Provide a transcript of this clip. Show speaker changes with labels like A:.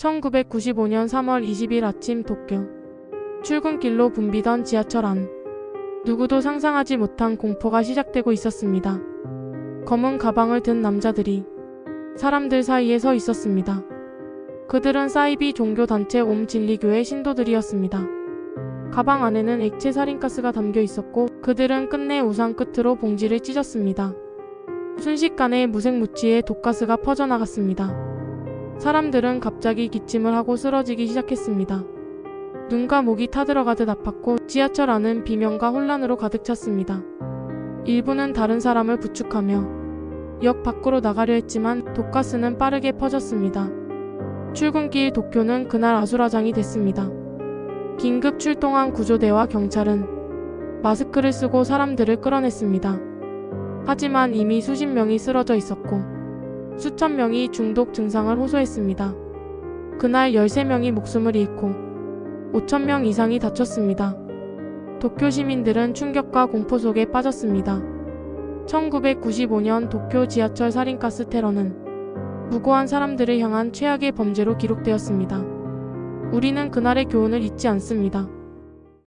A: 1995년 3월 20일 아침 도쿄. 출근길로 붐비던 지하철 안. 누구도 상상하지 못한 공포가 시작되고 있었습니다. 검은 가방을 든 남자들이 사람들 사이에 서 있었습니다. 그들은 사이비 종교단체 옴 진리교의 신도들이었습니다. 가방 안에는 액체 살인가스가 담겨 있었고 그들은 끝내 우산 끝으로 봉지를 찢었습니다. 순식간에 무색무취의 독가스가 퍼져나갔습니다. 사람들은 갑자기 기침을 하고 쓰러지기 시작했습니다. 눈과 목이 타들어가듯 아팠고 지하철 안은 비명과 혼란으로 가득 찼습니다. 일부는 다른 사람을 부축하며 역 밖으로 나가려 했지만 독가스는 빠르게 퍼졌습니다. 출근길 도쿄는 그날 아수라장이 됐습니다. 긴급 출동한 구조대와 경찰은 마스크를 쓰고 사람들을 끌어냈습니다. 하지만 이미 수십 명이 쓰러져 있었고 수천 명이 중독 증상을 호소했습니다. 그날 13명이 목숨을 잃고 5천 명 이상이 다쳤습니다. 도쿄 시민들은 충격과 공포 속에 빠졌습니다. 1995년 도쿄 지하철 살인가스 테러는 무고한 사람들을 향한 최악의 범죄로 기록되었습니다. 우리는 그날의 교훈을 잊지 않습니다.